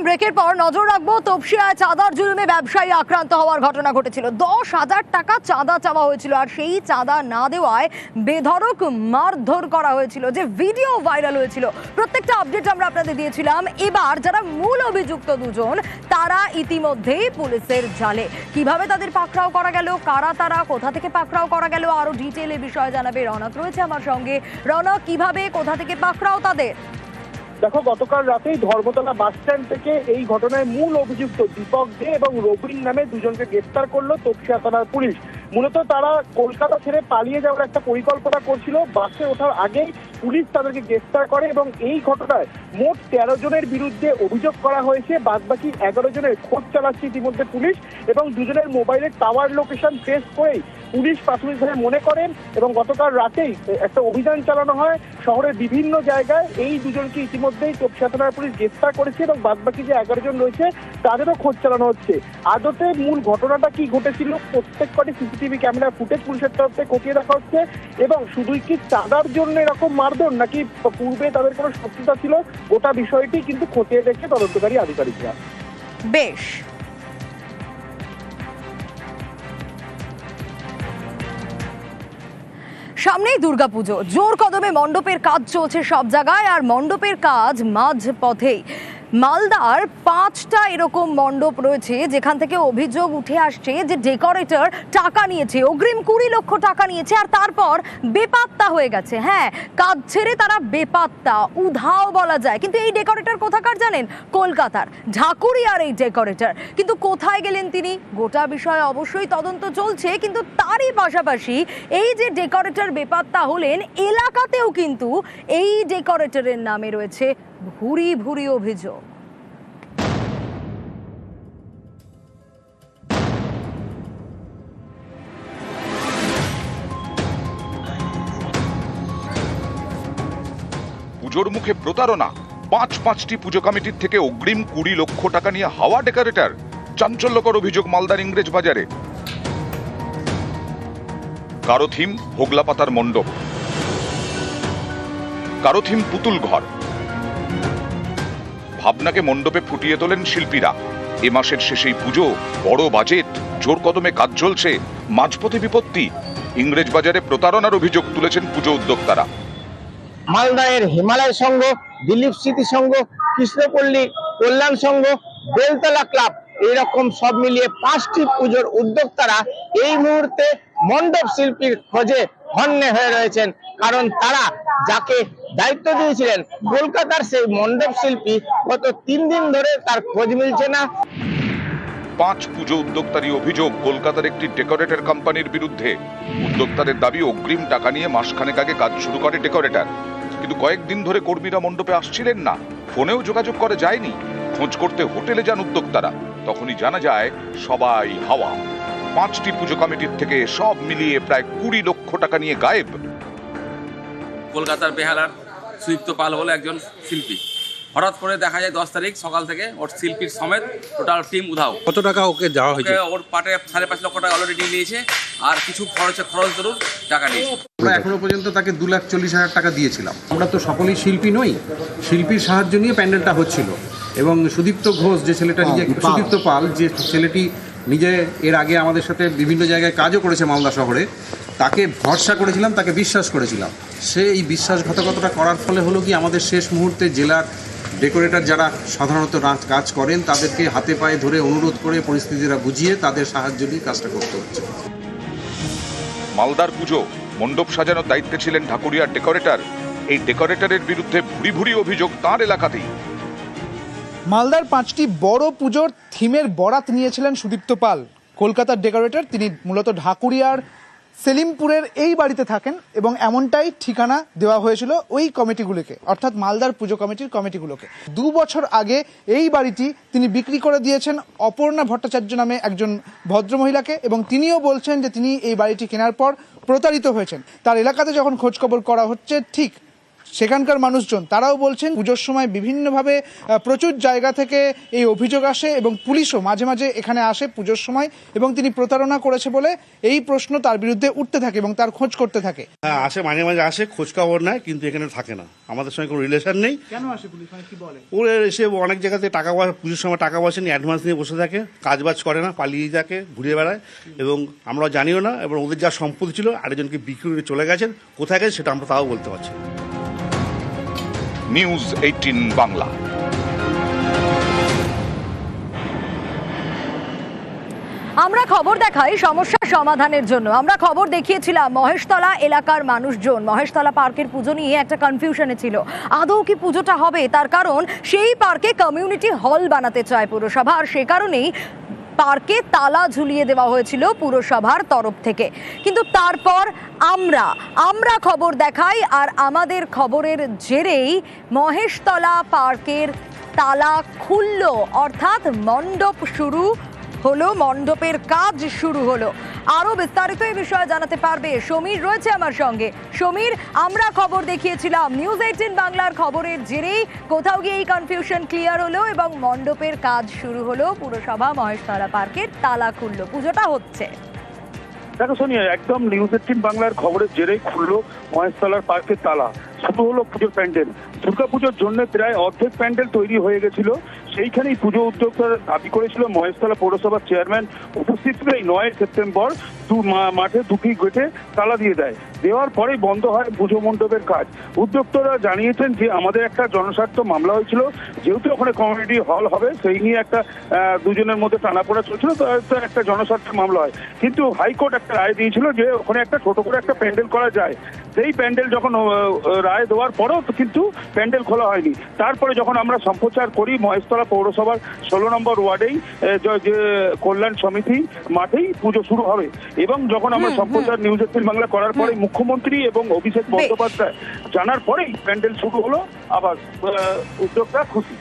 বলছিলাম ব্রেকের পর নজর রাখব, তপসিয়ায় চাঁদার জুলুমে ব্যবসায়ী আক্রান্ত হওয়ার ঘটনা ঘটেছিল। দশ হাজার টাকা চাঁদা চাওয়া হয়েছিল, আর সেই চাঁদা না দেওয়ায় বেধড়ক মারধর করা হয়েছিল, যে ভিডিও ভাইরাল হয়েছিল। প্রত্যেকটা আপডেট আমরা আপনাদের দিয়েছিলাম। এবার যারা মূল অভিযুক্ত দুজন, তারা ইতিমধ্যেই পুলিশের জালে। কীভাবে তাদের পাকড়াও করা গেল, কারা তারা, কোথা থেকে পাকড়াও করা গেল আরও ডিটেলে বিষয়ে জানাবে রনক। রয়েছে আমার সঙ্গে। রনক, কীভাবে, কোথা থেকে পাকড়াও তাদের? দেখো, গতকাল রাতেই ধর্মতলা বাস স্ট্যান্ড থেকে এই ঘটনায় মূল অভিযুক্ত দীপক দে এবং রবিন নামে দুজনকে গ্রেফতার করল তপসিয়া থানার পুলিশ। মূলত তারা কলকাতা ছেড়ে পালিয়ে যাওয়ার একটা পরিকল্পনা করছিল। বাসে ওঠার আগেই পুলিশ তাদেরকে গ্রেফতার করে এবং এই ঘটনায় মোট তেরো জনের বিরুদ্ধে অভিযোগ করা হয়েছে। বাদ বাকি এগারো জনের খোঁজ চালাচ্ছে ইতিমধ্যে পুলিশ এবং দুজনের মোবাইলের টাওয়ার লোকেশন ট্রেস করেই পুলিশ প্রাথমিকভাবে মনে করেন এবং গতকাল রাতেই একটা অভিযান চালানো হয় শহরের বিভিন্ন জায়গায়। এই দুজনকে ইতিমধ্যেই তপসিয়া থানার পুলিশ গ্রেফতার করেছে এবং বাদবাকি যে এগারো জন রয়েছে, তাদেরও খোঁজ চালানো হচ্ছে। আদতে মূল ঘটনাটা কি ঘটেছিল, প্রত্যেক কটি সিসিটিভি ক্যামেরা ফুটেজ পুলিশের তরফ থেকে খতিয়ে দেখা হচ্ছে এবং শুধুই কি চাঁদার জন্য এরকম মারধর, নাকি পূর্বে তাদের কোনো শত্রুতা ছিল? গোটা বিষয়টি কিন্তু খতিয়ে দেখছে তদন্তকারী আধিকারিকরা। বেশ। সামনেই দুর্গাপুজো। জোর কদমে মণ্ডপের কাজ চলছে সব জায়গায় আর মণ্ডপের কাজ মাঝ পথেই মালদার পাঁচটা এরকম মণ্ডপ রয়েছে, যেখান থেকে অভিযোগ উঠে আসছে যে ডেকোরেটর টাকা নিয়েছে, অগ্রিম কুড়ি লক্ষ টাকা নিয়েছে আর তারপর বেপাত্তা হয়ে গেছে। হ্যাঁ কাজ ছেড়ে তারা বেপাত্তা, উধাও বলা যায়। কিন্তু এই ডেকোরেটর কোথাকার জানেন? কলকাতার। ঢাকুরিয়ার এই ডেকোরেটর। কিন্তু কোথায় গেলেন তিনি? গোটা বিষয়ে অবশ্যই তদন্ত চলছে, কিন্তু তারই পাশাপাশি এই যে ডেকোরেটর বেপাত্তা হলেন, এলাকাতেও কিন্তু এই ডেকোরেটরের নামে রয়েছে ভুরি ভুরি অভিযোগ। পুজোর মুখে প্রতারণা। পাঁচ পাঁচটি পুজো কমিটির থেকে অগ্রিম কুড়ি লক্ষ টাকা নিয়ে হাওয়া ডেকোরেটর। চাঞ্চল্যকর অভিযোগ মালদার ইংরেজ বাজারে। কারও থিম হোগলা পাতার মণ্ডপ। কারও থিম পুতুল ঘর। ভাবনাকে মণ্ডপে ফুটিয়ে তোলেন শিল্পীরা। এ মাসের শেষেই পুজো, বড় বাজেট, জোর কদমে কাজ চলছে, মাঝপথে বিপত্তি। ইংরেজ বাজারে প্রতারণার অভিযোগ তুলেছেন পুজো উদ্যোক্তারা। মালদায়ের হিমালয় সংঘ, দিলীপ স্মৃতি সংঘ, কৃষ্ণপল্লী কল্যাণ সংঘ, বেলতলা ক্লাব, এইরকম সব মিলিয়ে পাঁচটি পুজোর উদ্যোক্তারা এই মুহূর্তে মণ্ডপ শিল্পীর খোঁজে হন্যে হয়ে রয়েছেন। কারণ তারা যাকে দায়িত্ব দিয়েছিলেন। কলকাতার সেই মণ্ডপ শিল্পী গত তিন দিন ধরে তার খোঁজ মিলছে না। পাঁচ পুজো উদ্যোক্তারই অভিযোগ কলকাতার একটি ডেকোরেটর কোম্পানির বিরুদ্ধে। উদ্যোক্তাদের দাবি অগ্রিম টাকা নিয়ে মাসখানেক আগে কাজ শুরু করে ডেকোরেটর। কিন্তু কয়েকদিন ধরে কর্মীরা মণ্ডপে আসছিলেন না। ফোনেও যোগাযোগ করে যায়নি। খোঁজ করতে হোটেলে যান উদ্যোক্তারা। তখনই জানা যায় সবাই হাওয়া। পাঁচটি পুজো কমিটির থেকে সব মিলিয়ে প্রায় কুড়ি লক্ষ টাকা নিয়ে গায়েব। কলকাতার বেহালার সুদীপ্ত পাল বলে একজন শিল্পী। হঠাৎ করে দেখা যায় দশ তারিখ সকাল থেকে ওর শিল্পীর সমেত টোটাল টিম উধাও। কত টাকা ওকে দেওয়া হয়েছে? ওর পাটে সাড়ে পাঁচ লক্ষ টাকা অলরেডি নিয়েছে আর কিছু খরচে খরচ ধরুন টাকা নিয়েছে। আমরা এখনও পর্যন্ত তাকে দু লাখ চল্লিশ হাজার টাকা দিয়েছিলাম। আমরা তো সকলেই শিল্পী নই শিল্পীর সাহায্য নিয়ে প্যান্ডেলটা হচ্ছিল। এবং সুদীপ্ত ঘোষ যে ছেলেটা নিজে সুদীপ্ত পাল যে ছেলেটি নিজে এর আগে আমাদের সাথে বিভিন্ন জায়গায় কাজও করেছে মালদা শহরে তাকে ভরসা করেছিলাম তাকে বিশ্বাস করেছিলাম। সে এই বিশ্বাসঘাতকতাটা করার ফলে হলো কি আমাদের শেষ মুহূর্তে জেলার ডেকোরেটর যারা সাধারণত কাজ করেন তাদেরকে হাতে পায়ে ধরে অনুরোধ করে পরিস্থিতিটা বুঝিয়ে তাদের সাহায্য নিয়ে কাজটা করতে হচ্ছে। মালদার পুজো মণ্ডপ সাজানোর দায়িত্বে ছিলেন ঢাকুরিয়ার ডেকোরেটর। এই ডেকোরেটরের বিরুদ্ধে ভুরি ভুরি অভিযোগ তার এলাকাতেই। মালদার পাঁচটি বড় পুজোর থিমের বরাত নিয়েছিলেন সুদীপ্ত পাল। কলকাতার ডেকোরেটর তিনি মূলত ঢাকুরিয়ার সেলিমপুরের এই বাড়িতে থাকেন এবং এমনটাই ঠিকানা দেওয়া হয়েছিল ওই কমিটিগুলিকে, অর্থাৎ মালদার পুজো কমিটির কমিটিগুলোকে। দু বছর আগে এই বাড়িটি তিনি বিক্রি করে দিয়েছেন অপর্ণা ভট্টাচার্য নামে একজন ভদ্রমহিলাকে এবং তিনিও বলছেন যে তিনি এই বাড়িটি কেনার পর প্রতারিত হয়েছেন। তার এলাকাতে যখন খোঁজখবর করা হচ্ছে, ঠিক সেখানকার মানুষজন তারাও বলছেন পুজোর সময় বিভিন্নভাবে প্রচুর জায়গা থেকে এই অভিযোগ আসে এবং পুলিশও মাঝে মাঝে এখানে আসে পুজোর সময় এবং তিনি প্রতারণা করেছে বলে এই প্রশ্ন তার বিরুদ্ধে উঠতে থাকে এবং তার খোঁজ করতে থাকে। হ্যাঁ আসে মাঝে মাঝে আসে খোঁজ খবর নেয় কিন্তু এখানে থাকে না। আমাদের সঙ্গে কোনো রিলেশন নেই। কেন আসে পুলিশ? মানে কি বলে? ওরা এসে অনেক জায়গাতে টাকা পয়সা পুজোর সময় টাকা পয়সা নিয়ে অ্যাডভান্স নিয়ে বসে থাকে কাজ বাজ করে না পালিয়ে থাকে ঘুরে বেড়ায় এবং আমরা জানিও না এবং ওদের যা সম্পত্তি ছিল আরেকজনকে বিক্রি করে চলে গেছেন কোথায় গেছে সেটা আমরা তাও বলতে পারছি না। নিউজ এইটিন বাংলা আমরা খবর দেখাই সমস্যা সমাধানের জন্য। আমরা খবর দেখিয়েছিলাম মহেশতলা এলাকার মানুষজন। মহেশতলা পার্কের পুজো নিয়ে একটা কনফিউশনে ছিল। আদৌ কি পুজোটা হবে? তার কারণ সেই পার্কে কমিউনিটি হল বানাতে চায় পুরসভা। আর সে কারণেই পার্কে তালা ঝুলিয়ে দেওয়া হয়েছিল পুরসভার তরফ থেকে। কিন্তু তারপর আমরা আমরা খবর দেখাই আর আমাদের খবরের জেরেই মহেশতলা পার্কের তালা খুলল। অর্থাৎ মণ্ডপ শুরু হলো, মণ্ডপের কাজ শুরু হলো। আরও বিস্তারিত এই বিষয়ে জানাতে পারবে সমীর রয়েছে আমার সঙ্গে। সমীর, আমরা খবর দেখিয়েছিলাম। নিউজ এইটিন বাংলার খবরের জেরেই কোথাও গিয়ে এই কনফিউশন ক্লিয়ার হলো এবং মণ্ডপের কাজ শুরু হলো পুরসভা মহেশতলা পার্কের তালা খুললো। পুজোটা হচ্ছে। দেখো সোনিয়া, একদম নিউজ এইটিন বাংলার খবরের জেরেই খুললো মহেশতলার পার্কের তালা। শুরু হলো পুজোর প্যান্ডেল। দুর্গাপুজোর জন্য প্রায় অর্ধেক প্যান্ডেল তৈরি হয়ে গেছিল। সেইখানেই পুজো উদ্যোক্তারা দাবি করেছিল, মহেশতলা পৌরসভার চেয়ারম্যান উপস্থিত ছিল এই নয় সেপ্টেম্বর মাঠে দুটি গেটে তালা দিয়ে দেয়। দেওয়ার পরেই বন্ধ হয় পুজো মণ্ডপের কাজ। উদ্যোক্তারা জানিয়েছেন যে আমাদের একটা জনস্বার্থ মামলা হয়েছিল। যেহেতু ওখানে কমিউনিটি হল হবে, সেই নিয়ে একটা দুজনের মধ্যে টানাপোড়া চলছিল, তো একটা জনস্বার্থের মামলা হয়। কিন্তু হাইকোর্ট একটা রায় দিয়েছিল যে ওখানে একটা ছোট করে একটা প্যান্ডেল করা যায়। সেই প্যান্ডেল যখন রায় দেওয়ার পরেও কিন্তু প্যান্ডেল খোলা হয়নি। তারপরে যখন আমরা সম্প্রচার করি মহেশতলা পৌরসভার ষোলো নম্বর ওয়ার্ডেই যে- কল্যাণ সমিতি মাঠেই পুজো শুরু হবে। এবং যখন আমরা সম্প্রচার নিউজ এইটিন বাংলা করার পরে মুখ্যমন্ত্রী এবং অভিষেক বন্দ্যোপাধ্যায় জানার পরেই প্যান্ডেল শুরু হলো। আবার উদ্যোক্তা খুশি।